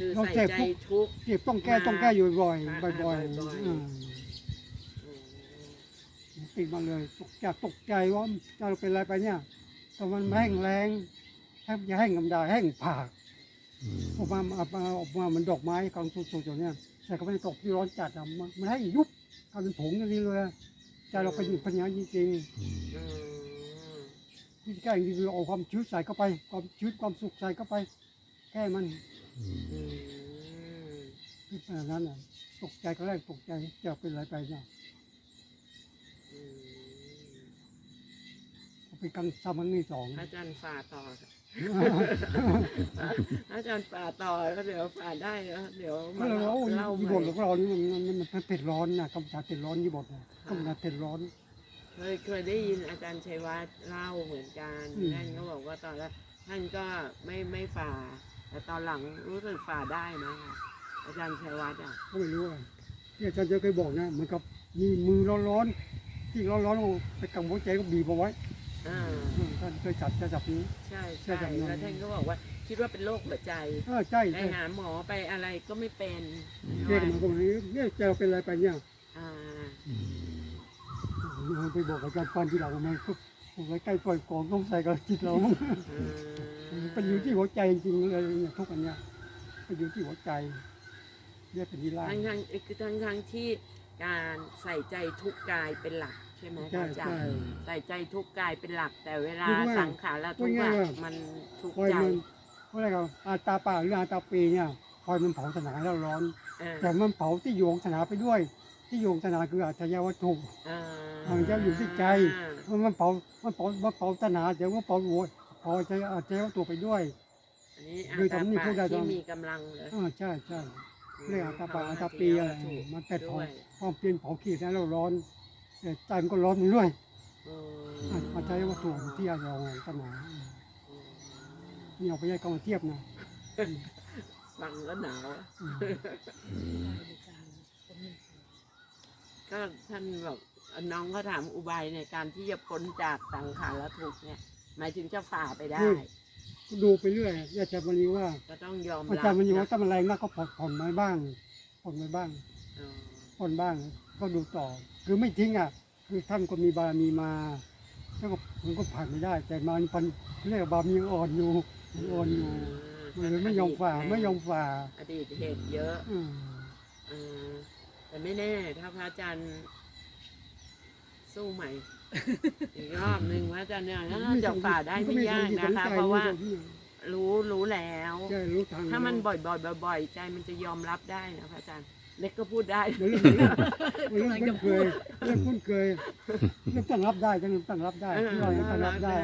คือเราใส่เจ็บใจปุ๊บทุกข์เจ็บต้องแก้ต้องแก้อยู่บ่อยอ่าๆบ่อยบ่อยๆ ๆอืมอืมติดมาเลยตกใจตกใจว่าจะเราเป็นอะไรไปเนี่ยแต่มันแห้งแรงแทบจะแห้งกำดาแห้งผากออกมาออกมาออกมาเหมันดอกไม้กลางสุดๆอย่างเนี้ยใส่เข้าไปในตกที่ร้อนจัดอะมันมันให้ยุบกลายเป็นผงอย่างนี้เลยใจเราเป็นปัญญาจริงอืมๆที่แก้จริงๆคือเอาความชื้นใส่เข้าไป ความชื้นความสุขใส่เข้าไป แก้มัน อืมนั้นอะตกใจก็แรกตกใจจะเป็นอะไรไปเนี่ยเป็นกังซ้ำครั้งที่สอง อาจารย์ฝ่าต่อค่ะอาจารย์ฝ่าต่อแล้วเดี๋ยวฝ่าได้แล้วเดี๋ยวมาเล่าโอ้ยเล่ายี่ใหบม่ทของเรานี่มันมันมันเผ็ดร้อนนะกำจัดเผ็ดร้อนยี่บทนะกำจัดเผ็ดร้อน เคยเคยได้ยินอาจารย์ชัยวัฒน์เล่าเหมือนกันอืม ท่านก็บอกว่าตอนแรกท่านก็ไม่ไม่ฝ่า แต่ตอนหลังรู้สึกฝ่าได้นะคะอาจารย์ชัยวัฒน์อะก็ไม่รู้อะที่อาจารย์เจะเคยบอกนะเหมือนกับมีมือร้อนๆที่ร้อนๆเอาไปกำหัวใจก็บีบเอาไว้อ่าอืมท่านเคยจับจะจับนี้ ใช่ใช่ใช่จำนวนแล้วท่านก็บอกว่าคิดว่าเป็นโรคหัวใจเออใช่ไปใช่หาหมอไปอะไรก็ไม่เป็นเรียกมันก็บอกเนี่ยเจอเป็นอะไรไปเนี่ยอ่าไปบอกอาจารย์ปันที่หลังมันก็ผมไว้ใกล้ปล่อยกองต้องใส่กับจิตเราอืม เป็นอยู่ที่หัวใจจริงๆเลยเนี่ยทุกอันเนี้ยเป็นอยู่ที่หัวใจเรียกเป็นนิราทั้งทั้งๆคือทั้งทั้งๆที่การใส่ใจทุกกายเป็นหลักใช่ไหมใช่อาจารใช่ ย์ใส่ใจทุกกายเป็นหลัก แต่เวลาพูดง่ายสังขารและทุกพูดข์ง่ายอะว่ามันทุกข์คอยใจมันเพราะอะไรครับอาตาป่าหรืออาตาปีเนี่ยคอยมันเผาสนาแล้วร้อน เออแต่มันเผาที่โยงสนาไปด้วย ที่โยงสนาคืออาชญาวัตถุอ่ามันจะอยู่ที่ใจมันมันเผามันเผามันเผาสนาเดี๋ยวก็เผาหัว เผาใจอาชญาวัตถุไปด้วย อันนี้อาคือตาทำนี่ปะพูดได้ตรที่งมีกำลังเลยอ่าใช่ใช่เรียกอาตาป่าอาตาปีอะไรมันเป็ดเผาด้วยความเปลี่ยนเผาขีดแล้วร้อนแต่ใจมันก็ร้อนอยู่ด้วยอือะอาชญาวัตถุที่อาเราสนาอืมนี่เอาไปให้กองเทียบนะฟังแล้วหนาวอะอืมก็ท่านบอกน้องเขาถามอุบายในการที่จะพ้นจากสังขารและทุกข์เนี่ย หมายถึงจะฝ่าไปได้ก็ดูไปเรื่อยอาจารย์วันนี้ว่าก็ต้องยอมอารับจารย์วันนี้ว่านะถ้ามันแรงมากก็ผ่อนผ่อนไว้บ้างผ่อนไว้บ้างอ๋อผ่อนบ้าง ก็ดูต่อ คือไม่ทิ้งอะ คือท่านก็มีบารมีมาแล้วก็มันก็ผ่านไม่ได้ แต่มาพันเรียกว่าบารมียังอ่อนอยู่ยังอ่อนอยู่มันเลยไม่ยอมฝ่าไม่ยอมฝ่า อดีตเหตุเยอะอืมเออแต่ไม่แน่ ถ้าพระอาจารย์สู้ใหม่ อีกรอบหนึ่งพระอาจารย์เนี่ยน่าจะฝ่าได้ไม่ยากนะคะ เพราะว่ารู้รู้แล้ว ใช่รู้ทางถ้ามันบ่อยๆบ่อยๆใจมันจะยอมรับได้นะพระอาจารย์ เล็กก็พูดได้มันเรื่องมันเรื่องคุ้นเคยเรื่องคุ้นเคยเรื่องตั้งรับได้จังตั้งรับได้ที่เรายังตั้งรับได้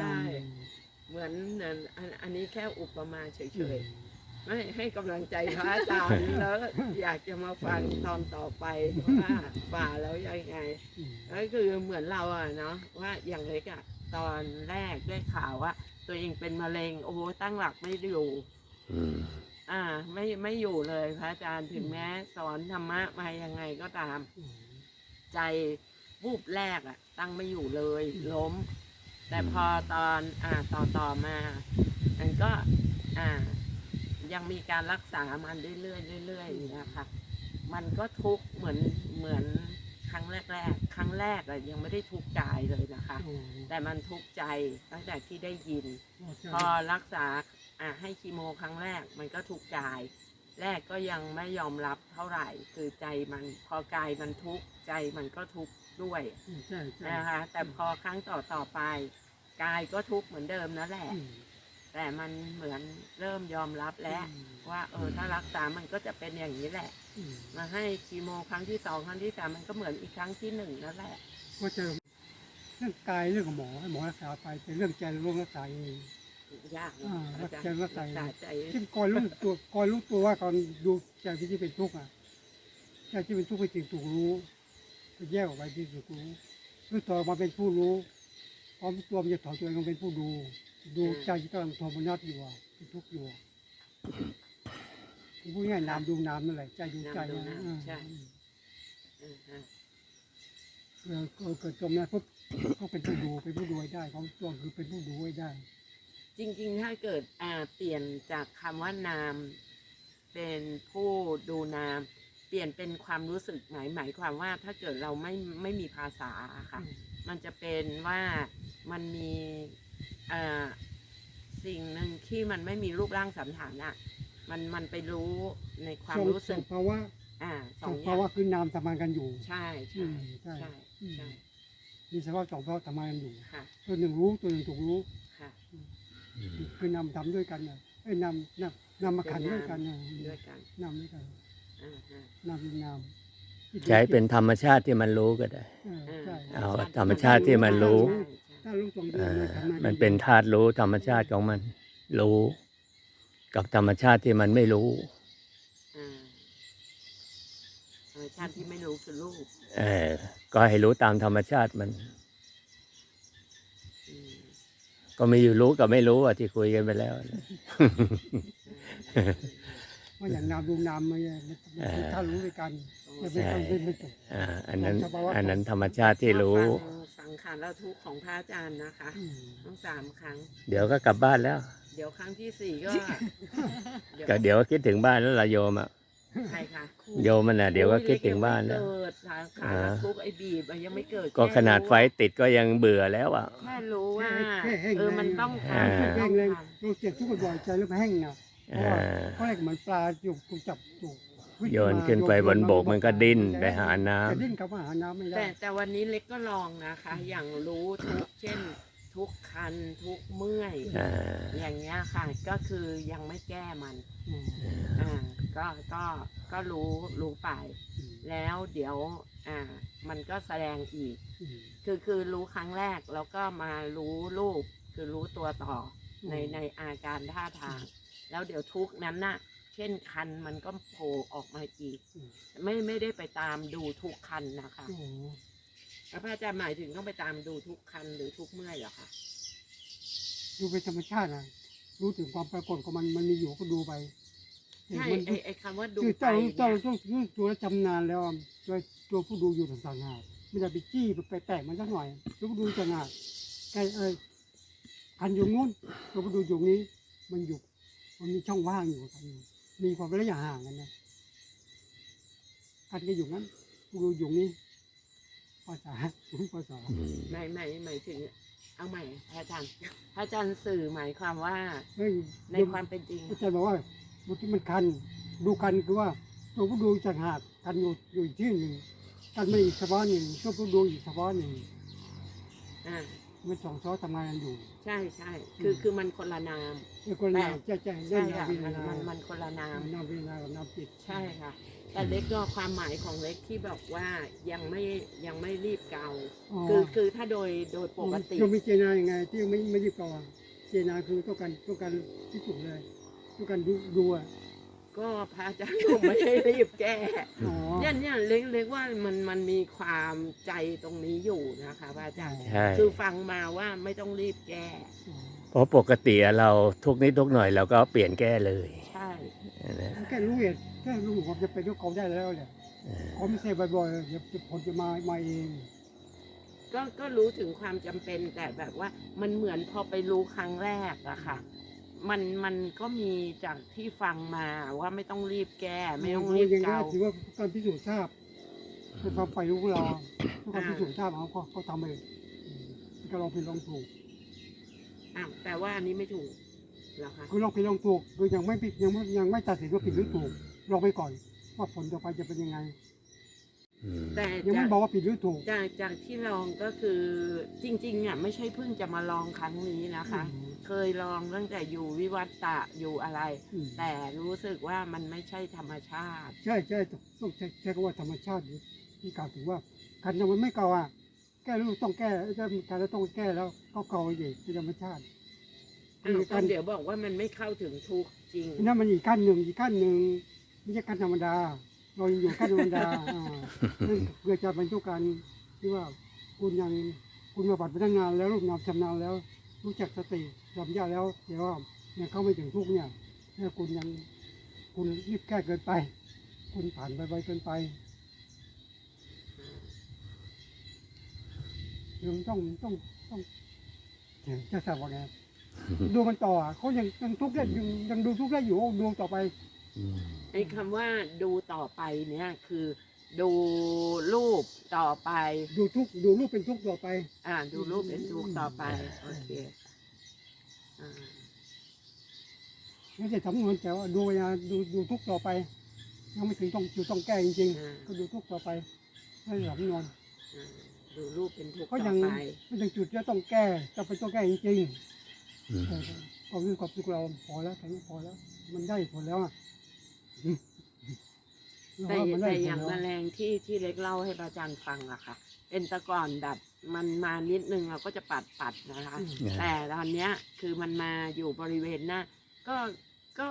เหมือนเหมือนอันอันนี้แค่อุปมาเฉยๆ ไม่ให้กำลังใจพระอาจารย์แล้วอยากจะมาฟังตอนต่อไปว่าฝ่าแล้วยังไงอืมก็คือเหมือนเราอะเนาะว่าอย่างเล็กอะตอนแรกได้ข่าวว่า ตัวเองเป็นมะเร็งโอ้โหตั้งหลักไม่อยู่อ่า ไม่ไม่อยู่เลยพระอาจารย์ถึงแม้สอนธรรมะมายังไงก็ตามอืมใจวูบแรกอะตั้งไม่อยู่เลย ล้ม แต่พอตอนอ่าต่อต่อมามันก็ อ่า ยังมีการรักษามันเรื่อยๆเรื่อยๆอย่างเงี้ยค่ะ มันก็ทุกข์เหมือนเหมือนครั้งแรกๆ ครั้งแรกอะยังไม่ได้ทุกข์กายเลยนะคะโอ้แต่มันทุกข์ใจตั้งแต่ที่ได้ยินใช่พอรักษาอะให้คีโมครั้งแรกมันก็ทุกข์กาย แรกก็ยังไม่ยอมรับเท่าไหร่ คือใจมันพอกายมันทุกข์ใจมันก็ทุกข์ด้วยใช่ใช่นะคะ แต่พอครั้งต่อต่อไป กายก็ทุกข์เหมือนเดิมนั่นแหละอืม แต่มันเหมือนเริ่มยอมรับแล้ว ว่า เออถ้ารักษา มันก็จะเป็นอย่างนี้แหละอืมมาให้คีโมครั้งที่สองครั้งที่สามมันก็เหมือนอีกครั้งที่หนึ่งนั่นแหละก็จะเรื่องกายเรื่องของหมอให้หมอรักษาไปแต่เรื่องใจเราต้องรักษาเองยากนะอ่าอาจารใจย์ว่าใจรักษาใจที่คอยรู้ตัวคอยรู้ตัวว่าตอนดูใจที่เป็นทุกข์อะใจที่เป็นทุกข์ไปจริงถูกรู้ก็แยกออกไปที่ถูกรู้รู้ตัวมาเป็นผู้รู้พร้อมตัวมันจะถอนตัวเองมาเป็นผู้ดู ดูใจที่กำลังโทมนัสอยู่อะเป็นทุกข์อยู่อะพูดง่ายๆนามดูนามนั่นแหละใจดูใจนะอ่าอืมฮะเออเออเกิดจมนะปุ๊บก็เป็นผู้ดูเป็นผู้ดูให้ได้ของตัวคือเป็นผู้ดูให้ได้ จริง ๆ ถ้าเกิดอ่าเปลี่ยนจากคำว่านามเเป็นผู้ดูนาม เปลี่ยนเป็นความรู้สึกหมายหมายความว่าถ้าเกิดเราไม่ไม่มีภาษาอะค่ะ มันจะเป็นว่ามันมีเอ่อ สิ่งหนึ่งที่มันไม่มีรูปร่างสันฐานอะมันมันไปรู้ในความสองรู้สสึองกภาวะอ่าสสอองงอย่าภางวะคือนามทำงานกันอยู่ ใช่อืใช่มใช่ใช่อืมใช่มีสภาพสองภาวะทำงานกันอยู่ค่ะตัวหนึ่งรู้ตัวหนึ่งถูกรู้ค่ะคือนำทำด้วยกันน่ะไอ้ยนำนำนำมาขันด้วยกันน่ะด้วยกันนำด้วยกันอ่าฮะนำเป็นนามใช้เป็นธรรมชาติที่มันรู้ก็ได้ เออใช่เอาธรรมชาติที่มันรู้ ใช่ใช่ถ้ารู้ตรงเดียวอ่าเลยทำงามันเป็นธาตุรู้ธรรมชาติของมันรู้ กับธรรมชาติที่มันไม่รู้อ่าธรรมชาติที่ไม่รู้คือรูปเออ ก็ให้รู้ตามธรรมชาติมันอืมก็มีอยู่รู้กับไม่รู้อะที่คุยกันไปแล้วนะ ว่าอย่างนามดูนามมันเนี่ยมันมันคือถ้ารู้ด้วยกันจะเป็นใช่ต้องเป็นไม่จบ อ่าอันนั้นสภาวะอันนั้นธรรมชาติที่รู้ ฟังสังขารและทุกข์ของพระอาจารย์นะคะอืมทั้งสามครั้ง เดี๋ยวก็กลับบ้านแล้ว เดี๋ยวครั้งที่สี่ก็ก็เดี๋ยวก็คิดถึงบ้านแล้วล่ะโยมอะ ใครคะโยมมันอะเดี๋ยวก็คิดถึงบ้านแล้วโอ้ยเล็กยังไม่เกิดสังขารอ่าและทุกข์ไอ้บีบอะยังไม่เกิดก็แค่ขนาดรู้ไฟติดก็ยังเบื่อแล้วอะ แค่รู้ว่า แค่แห้ง เออ มันต้องอ่าทำมันแรต้องงแรงทำเราเจ็บทุกข์บ่อยๆใจเริ่มแห้งนะเพราะอ่าว่า เพราะอะไรเหมือนปลาอยู่ถูกจับถูกวิ่งโยนมาขึ้นไปโยบนบกมันก็ดิ้นไปหาน้ำจะดิ้นกลับมาหาน้ำไม่ได้แต่แต่วันนี้เล็กก็ลองนะคะ อย่างรู้ทุกข์เช่น ทุกข์คันทุกข์เมื่อยอ่าอย่างเงี้ยค่ะก็คือยังไม่แก้มันอืมอ่าก็ก็ก็รู้รู้ไปอืมแล้วเดี๋ยวอ่ามันก็แสดงอีกอืมคือคือรู้ครั้งแรกแล้วก็มารู้รูปคือรู้ตัวต่อในในอาการท่าทาง แล้วเดี๋ยวทุกข์นั้นน่ะ เช่นคันมันก็โผล่ออกมาอีกอืมไม่ไม่ได้ไปตามดูทุกคันนะคะโอ้โหแล้วพระอาจารย์หมายถึงต้องไปตามดูทุกคันหรือทุกเมื่อยเหรอคะดูเป็นธรรมชาตินะรู้ถึงความปรากฏของมันมันมีอยู่ก็ดูไปใช่มันไอไอคำว่าดูคือไปเจ้าเนี่เจ้ายต้องรู้ตัวแล้วจำนานแล้วอะตัวตัวผู้ดูอยู่ต่างหากไม่ได้ไปจี้ไปแตะมันสักหน่อยตัวผู้ดูต่างหากใกล้เอ้ยคันอยู่งู้นตัวผู้ดูอยู่นี้ มันอยู่ มันมีช่องว่างอยู่กันอยู่มีความระยะห่างกันนะคันก็อยู่นั้นผู้ดูอยู่นี้ภาษาภาษาอืมหมายหมายหมายถึงเอาใหม่พระอาจารย์พระอาจารย์สื่อหมายความว่าเฮ้ยในความเป็นจริงอาจารย์บอกว่าบางทีมันคัน ดูคันคือว่าตัวผู้ดูต่างหากคันอยู่อยู่อีกที่หนึ่งคันไม่อีกสภาวะหนึ่งตัวผู้ดูอีกสภาวะหนึ่ง อ่ามันสองซ้อนทำงานกันอยู่ ใช่ใช่คือคือมันคนละนามไอ้คนละใช่ใช่ใช่นาค่ะวิมันนามันมันคนละนามนาวินากับนาจิตใช่ค่ะ แต่เล็กก็ความหมายของเล็กที่บอกว่ายังไม่ยังไม่รีบเกาอ๋อคือคือถ้าโดยโดยปกติยังไม่เจนายังไง ที่ยังไม่ไม่รีบก่อนเจนาคือต้องการต้องการที่สุดเลยต้องการดูดูอะ ก็พระอาจารย์ผมไม่ได้รีบแก้อ๋อเนี่ยเนี่ยเล็กเล็กว่ามันมันมีความใจตรงนี้อยู่นะคะพระอาจารย์ใช่คือฟังมาว่าไม่ต้องรีบแก้อ๋อเพราะปกติอะเราทุกนิดทุกหน่อยเราก็เปลี่ยนแก้เลยใช่นะแค่รู้เหตุแค่รู้ความจะเป็นของเขาได้แล้วเนี่ยเออเขาไม่ใช่บ่อยๆเดี๋ยวผลจะมามาเองก็ก็รู้ถึงความจำเป็นแต่แบบว่ามันเหมือนพอไปรู้ครั้งแรกอะค่ะ มันมันก็มีจากที่ฟังมาว่าไม่ต้องรีบแก้ไม่ต้องรีบอย่างนี้เกาถือว่าการพิสูจน์ทราบเป็นความไปรู้ของเราการพิสูจน์ทราบเขาก็เขาทำไปอืมก็ลองผิดลองถูกอ้าวแต่ว่าอันนี้ไม่ถูกเหรอคะคือลองผิดลองถูกโดยยังไม่ผิดยังไม่ยังไม่ตัดสินว่าผิดหรือถูกลองไปก่อน ว่าผลต่อไปจะเป็นยังไงอืม แต่ยังจาไม่กบอกว่าผิดหรือถูก จากจากที่ลองก็คือจริงๆอะไม่ใช่เพิ่งจะมาลองครั้งนี้นะคะ อืมเคยลองตั้งแต่อยู่วิวัตตะอยู่อะไร อืม แต่รู้สึกว่ามันไม่ใช่ธรรมชาติ ใช่ใช่ต้องใช้ใช้คำว่าธรรมชาติที่กล่าวถึงว่าการทำมันไม่เก่าอะแก้รู้ต้องแก้ถ้ามีการแล้วต้องแก้แล้วก็เก่าไปอีกเป็นธรรมชาติอ้าวคือก็การเดี๋ยวบอกว่ามันไม่เข้าถึงทุกข์จริง นั่นมันอีกขั้นหนึ่งอีกขั้นหนึ่งไม่ใช่ขั้นธรรมดา เรายังอยู่ขั้นธรรมดาอ่านั่นเพื่อจะบรรจุการที่ว่าคุณยังคุณมาบัตรพนักงานแล้วรูปนามชำนาญแล้ว รู้จักสติสัมยาแล้วเดี๋ยวว่ายังเข้าไม่ถึงทุกเนี่ยเนี่ยคุณยังคุณรีบแก้เกินไป คุณผ่านไปไวเกินไปคือมันต้องต้องต้องเดี๋ยวจะทราบว่าไงดูมันต่อเขายังยังทุกข์ได้ยังยังดูทุกข์ได้อยู่ดูต่อไป ไอ้คำว่าดูต่อไปเนี่ยคือ ดูรูปต่อไป ดูทุกข์ดูรูปเป็นทุกข์ต่อไป อ่า ดูรูปเป็นทุกข์ต่อไป โอเคค่ะอ่าไม่ใช่สำนวนแต่ว่าดูเวลาดูดูทุกข์ต่อไป ยังไม่ถึงต้องจุดต้องแก้จริงอ่าๆก็ดูทุกข์ต่อไปไม่ใช่สำนวนอ่าดูรูปเป็นทุกข์ก็ต่ยัองไปไม่ถึงจุดที่ต้องแก้จะเป็นต้องแก้จริงอืมๆแต่ความรู้ความสุขเราพอแล้วแค่นี้พอแล้ว มันได้ผลแล้วอะ แต่เราว่ามันได้แต่ผลอย่างแล้วแมลงที่ที่เล็กเล่าให้พระอาจารย์ฟังอะค่ะ เป็นแตะก่อนดัดมันมานิดนึงเราก็จะปัดปัดนะคะอืมแต่ตอนเนี้ยคือมันมาอยู่บริเวณหน้าก็ก็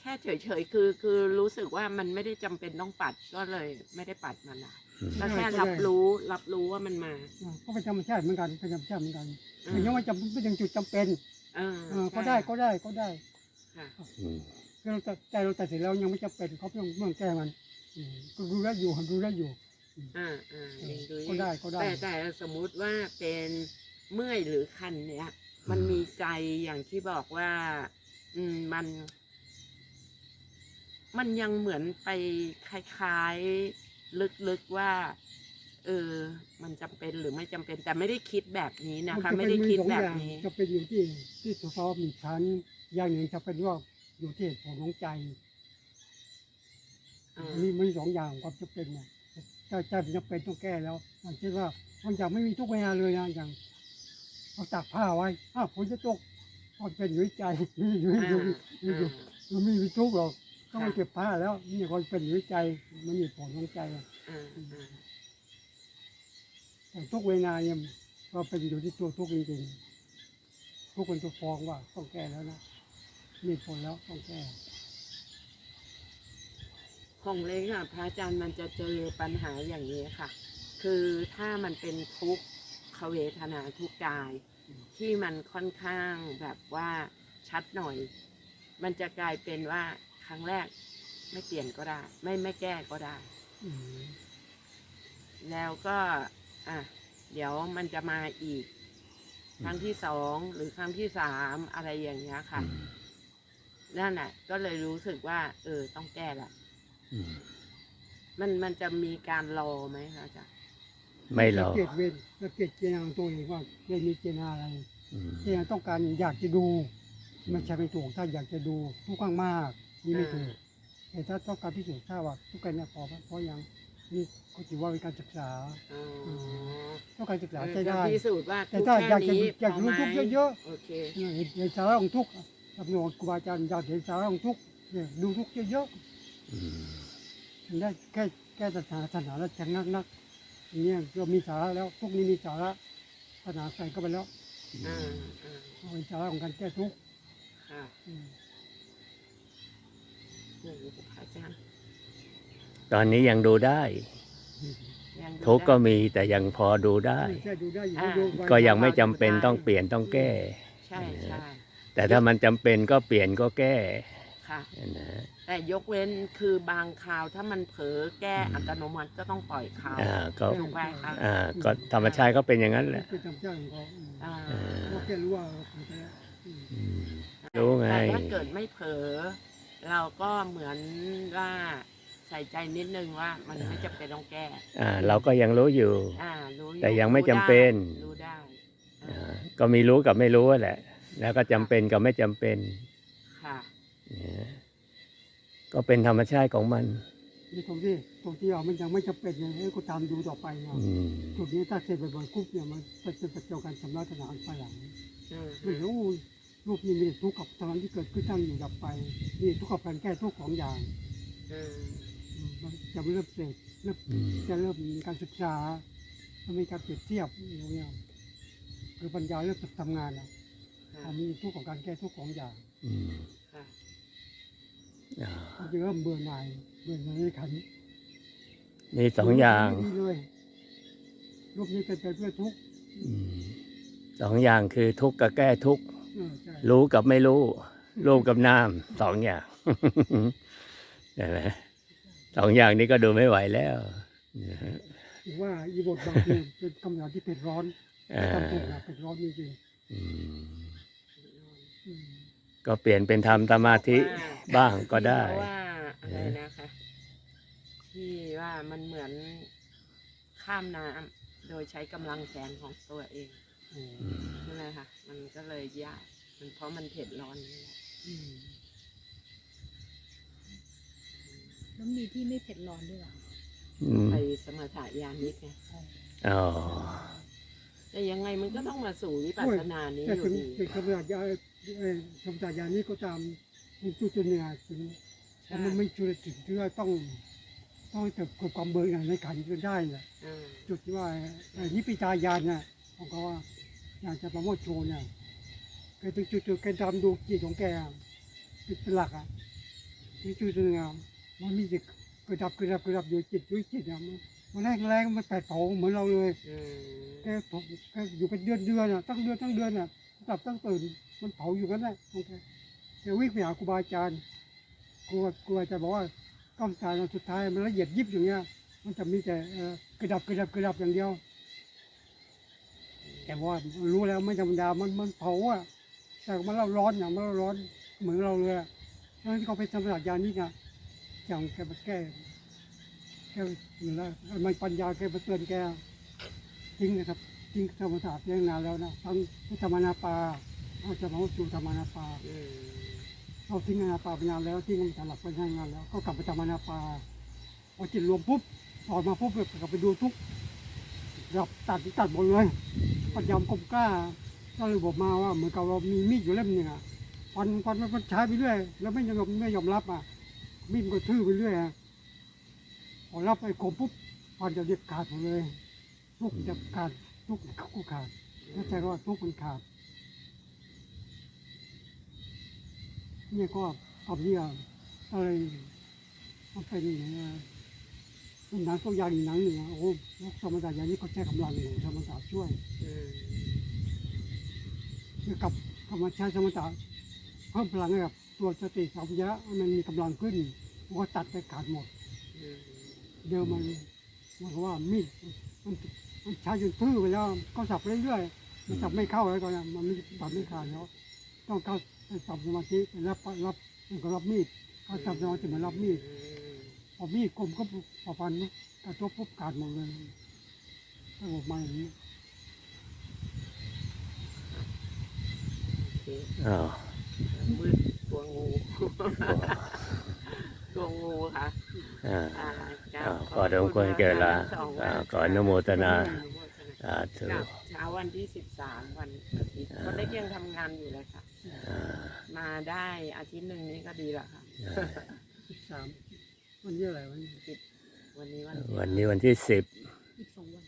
แค่เฉยๆคือคือรู้สึกว่ามันไม่ได้จำเป็นต้องปัดก็เลยไม่ได้ปัดมันละอืมก็แค่รับรู้รับรู้ว่ามันมาอ่าก็เป็นธรรมชาติเหมือนกันเป็นธรรมชาติเหมือนกันอืแต่ยังไม่จำไม่ถึงจุดจำเป็นเอออ่าใช่ก็ได้ก็ได้ก็ได้ค่ะอืมคือ เราตัดใจเราตัดสินแล้วยังไม่จำเป็นเขาเพิ่งเมื่อแก้มันอืมก็รู้แล้วอยู่รู้แล้วอยู่อ่าอ่ายังดูก็ได้ก็ได้แต่แต่สมมุติว่าเป็นเมื่อยหรือคันเนี้ยมันมีใจอย่างที่บอกว่า อืมมัน มันยังเหมือนไปคล้ายๆลึกๆว่าเออ มันจำเป็นหรือไม่จำเป็น แต่ไม่ได้คิดแบบนี้นะคะจะไม่เป็นได้คิดสองแบบอย่างนี้จะเป็นอยู่ที่ที่สภาวะมีชั้นอย่างหนึ่งจะเป็นว่า อยู่ที่เหตุผลของใจอ่าอันนี้มันสองอย่างความจำเป็นเนี่ยถ้าใจมันจำเป็นต้องแก้แล้วอย่างเช่นว่าบางอย่างไม่มีทุกเวลาเลยนะอย่างเราตากผ้าไว้อ้าวฝนจะตกมันเป็นอยู่ที่ใจไม่อยู่อ่าอยู่อยู่อยู่อ่ามันไม่มีทุกข์หรอกต้องไปค่ะเก็บผ้าแล้วนี่คนเป็นอยู่ที่ใจมันมีผลของใจอะ อ่าอ่าแต่ทุกเวลาเนี่ยเราเป็นอยู่ที่ตัวทุกข์จริงๆทุกคนจะฟ้องว่าต้องแก้แล้วนะ มีผลแล้วต้องแก้ของเล็กอะพระอาจารย์มันจะเจอปัญหาอย่างนี้ค่ะ คือถ้ามันเป็นทุกขเวทนาทุกกาย ที่มันค่อนข้างแบบว่าชัดหน่อย มันจะกลายเป็นว่าครั้งแรกไม่เปลี่ยนก็ได้ ไม่ไม่แก้ก็ได้อืมแล้วก็อะเดี๋ยวมันจะมาอีก ครั้งที่สองหรือครั้งที่สามอะไรอย่างเงี้ยค่ะอืม นั่นแหละก็เลยรู้สึกว่า เออ ต้องแก้ละอืมมันมันจะมีการรอไหมคะอาจารย์ไม่หรอกสังเกตเวรสังเกตเจตนาของตัวเองว่าเวรมีเจตนาอะไรอืมเจตนาต้องการอยากจะดูไม่ใช่เป็นตัวของท่านอยากจะดูทุกข์มากๆนี่ไม่ถูกแต่ถ้าต้องการพิสูจน์ทราบว่าทุกข์กันเนี่ยพอไหมเพราะยังนี่ก็ถือว่าเป็นการศึกษาอ๋อต้องการศึกษาเออใช้ได้จะพิสูจน์ว่าแต่ทุกถ้าแค่อยากจะนี้อยากพจะรู้ไหมทุกข์เยอะ โอเคๆเนี่ยเห็นเห็นสาระของทุกข์ สำนวนครูบาอาจารย์อยากเห็นสาระของทุกข์เนี่ยดูทุกข์เยอะอืมๆถึงได้แค่แก้ปัญหาปัญหาแล้วจะนักนักๆอย่างเนี่ยเรามีสาระแล้วทุกข์นี้มีสาระปัญหาใส่เข้าไปแล้วอ่าอ่าเอาเป็นสาระของการแก้ทุกข์ค่ะอืมโอ้โหพระอาจารย์ตอนนี้ยังดูได้ยังดูทุกข์ก็ได้มีแต่ยังพอดูได้แค่ดูได้อยู่อ่าดูไว้ก็ยังไม่จำเป็นต้องเปลี่ยนต้องแก้ ใช่ใช่ แต่ถ้ามันจำเป็นก็เปลี่ยนก็แก้ค่ะนะแต่ยกเว้นคือบางคราวถ้ามันเผลอแก้อัตโนมัติก็ต้องปล่อยเขาอ่าก็ถูกไหมคะอ่าก็ธรรมชาติก็เป็นอย่างนั้นแหละเป็นธรรมชาติของเขาอืมอ่าเออเขาแค่รู้ว่าเราทำไปแล้วอืมอืม รู้ไง แต่ถ้าเกิดไม่เผลอเราก็เหมือนว่าใส่ใจนิดนึงว่ามันไม่จำเป็นต้องแก้อ่าเราก็ยังรู้อยู่ อ่ารู้อแต่ยังไม่จำเป็น รู้ได้อ่อ่าาก็มีรู้กับไม่รู้แหละ แล้วก็จำเป็นกับไม่จำเป็นค่ะนะก็เป็นธรรมชาติของมัน นี่ตรงที่ตรงที่เรามันยังไม่จำเป็นเนี่ยให้กูตามดูต่อไปนะอืมจุดนี้ถ้าเสร็จบ่อยๆคุบเนี่ยมันเป็นเป็นประโยชน์การชำระสนามภายหลังอืมไม่รู้รูปนี้มีแต่ทุกข์กับตอนที่เกิดขึ้นตั้งอยู่ดับไปนี่ทุกข์กับการแก้ทุกข์ของอย่างอืมอืมมันจะเริ่มเสร็จเริ่ม อืมจะเริ่มมีการศึกษาจะมีการเปรียบเทียบอย่างเงี้ยคือปัญญาเริ่มทำงานแล้ว ค่ะพอมีทุกข์ของการแก้ทุกข์ของอย่างอืมค่ะอ่ามันจะเริ่มเบื่อหน่ายเบื่อหน่ายในขันธ์มีสองอย่างไม่ดีเลยรูปนี้เป็นไปเพื่อทุกข์อืมสองอย่างคือทุกข์กับแก้ทุกข์ เออใช่รู้กับไม่รู้ รูปกับนามสองอย่างใช่ไหมสองอย่างนี้ก็ดูไม่ไหวแล้วนะฮะถือว่าอีบทบาทเนี่ยเป็นคำถามที่เป็นร้อนอ่าทำถูกนะเป็นร้อนจริงอืมๆอืม ก็เปลี่ยนเป็นทำสมาธิบ้างก็ได้ เพราะว่าอะไรนะคะที่ว่ามันเหมือนข้ามน้ำโดยใช้กำลังแขนของตัวเองโอ้อืมนั่นแหละค่ะ มันก็เลยยากมันเพราะมันเผ็ดร้อนนี่แหละอืมแล้วมีที่ไม่เผ็ดร้อนด้วยเหรออืมไปสมถะยานิกไงอ๋อแต่ยังไงมันก็ต้องมาสู่วิปัสสนานี้แต่อยู่ถึงดีถึงขนาดยา เอ่อสมตายานี้ก็ตามมันจุดจุดเนี่ยถึงใช่มันไม่ช่วยถึงที่ว่าต้องต้องเกิดความเบื่อหน่ายในขันก็ได้แหละอ่าจุดที่ว่าไอ้นิพพิตายานเนี่ยของเขาว่าอยากจะประโมทโชว์เนี่ยแกถึงจุดๆแกดำดูจิตของแกอะเป็นหลักอะที่จุดๆเนี่ยมันมีจิตกระดับกระดับกระดับอยู่จิตด้วยจิตอะมันมันแรงแรงๆมันแปดเผาเหมือนเราเลยอืมแกผมแกอยู่เป็นเดือนเดือนอะตั้งเดือนตั้งเดือนอะ หลับตั้งตื่น มันเผาอยู่กันแหละของแกแกวิ่งไปหาครูบาอาจารย์ครูครูอาจารย์บอกว่าต้องการสุดท้ายมันละเอียดยิบอย่างเงี้ย มันจะมีแต่กระดับกระดับกระดับอย่างเดียว แต่ว่ารู้แล้วไม่ธรรมดา มันมันเผาอะแต่มันเราร้อนอย่างมันเราร้อนเหมือนเราเลยอะแล้วที่เขาไปทำหลักยานี่ไงอย่างแกมาแก้แกเหมือนแล้วมันปัญญาแกมาเตือนแกจริงนะครับ จริงธรรมศาสตร์เรื่องนานแล้วนะทั้งพุทธมานาปาเอาจะมาสู่ธรรมานาปาเราทิ้งอนาปาไปนานแล้วทิ้งมันหลักไปนานแล้ว ก็กลับไปทำอนาปาพอจิตรวมปุ๊บออกมาปุ๊บก็กลับไปดูทุกดับตัดตัดหมดเลยปัญญามกมกล้าก็เลยบอกมาว่าเหมือนกับเรามีมีดอยู่เล่มหนึ่งอะฟันฟันมันก็ใช้ไปเรื่อยแล้วไม่ยอมไม่ยอมรับอะมีดก็ทื่อไปเรื่อยอะพอรับไอ้คมปุ๊บฟันจะเรียกขาดหมดเลยทุกจะขาด ทุกก็ขาดแล้วแต่ว่าทุกมันขาดนี่ก็ตอบเนี่ยอะไรมันเป็นอย่างนี้หนังตัวอย่างอีกหนังหนึ่งอะโอ้โหธรรมดาอย่างนี้เขาใช้กำลังของธรรมศาสตร์ช่วยอืมคือกับธรรมชาติธรรมศาสตร์เพิ่มพลังให้กับตัวสติสัมปชัญญะมันมีกำลังขึ้นมันก็ตัดไปขาดหมดเดิมมันมันว่ามีดมันมัน ใช้จนทื่อไปแล้วก็สับเรื่อยๆมันสับไม่เข้าแล้วตอนนั้นมันไม่สับไม่ขาดแล้วต้องเข้าไปสับสมาธิไปรับรับมันก็รับมีดเขาสับสมาธิเหมือนรับมีดอืมพอมีดคมก็พอฟันกระทบปุ๊บขาดหมดเลยถ้าออกมาอย่างนี้โอเคอ้าวมืดกลัวงู กลัวงูค่ะอ่าอ่าอ้าวขอดมควรแก่เวลาอ่าขออนุโมทนาสาธุกับเช้าวันที่สิบสามวันอาทิตย์ก็ได้ยังทำงานอยู่เลยค่ะอ่ามาได้อาทิตย์หนึ่งนี้ก็ดีละค่ะสิบสามวันนี้อะไรวันนี้สิบวันนี้วันวันนี้วันที่สิบอีกสองวัน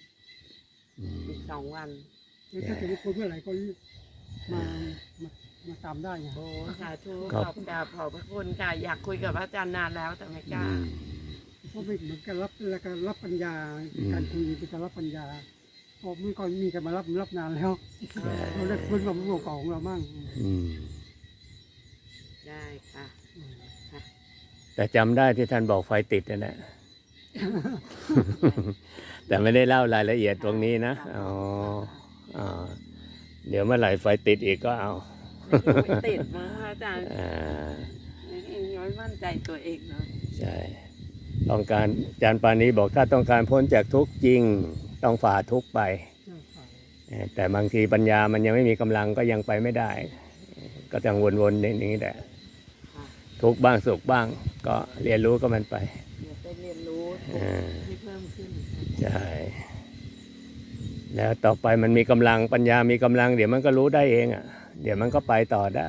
อืมอีกสองวันเดี๋ยวถ้าจะคนเมื่อไหร่ก็มามา มาตามได้ไงโอ้สาธุขอบกราบขอบพระคุณค่ะ อยากคุยกับพระอาจารย์นานแล้วแต่ไม่กล้าอืมเพราะไม่เหมือนกันรับแล้วก็รับปัญญา อืม การคุยเป็นการรับปัญญาเพราะไม่ก่อนมีกันมารับรับนานแล้วใช่ เราได้พื้นความรู้เก่าของเรามั่งอืมได้ค่ะ อืมแต่จำได้ที่ท่านบอกไฟติดนั่นแหละ แต่ไม่ได้เล่ารายละเอียดตรงนี้นะ อ๋ออ๋อเดี๋ยวเมื่อไหร่ไฟติดอีกก็เอา ไม่รู้ไม่ติดมั้งพระอาจารย์อ่ายังไม่มั่นใจตัวเองเลยใช่ต้องการอาจารย์ปานี้บอกถ้าต้องการพ้นจากทุกข์จริงต้องฝ่าทุกข์ไปเจ้าค่ะเอ่อแต่บางทีปัญญามันยังไม่มีกำลังก็ยังไปไม่ได้ ก็ต้องวนๆอย่างนี้แหละค่ะทุกข์บ้างสุขบ้าง ก็เรียนรู้ก็มันไปเดี๋ยวไปเรียนรู้อ่าที่เพิ่มขึ้นใช่แล้วต่อไปมันมีกำลังปัญญามีกำลังเดี๋ยวมันก็รู้ได้เองอะ เดี๋ยวมันก็ไปต่อได้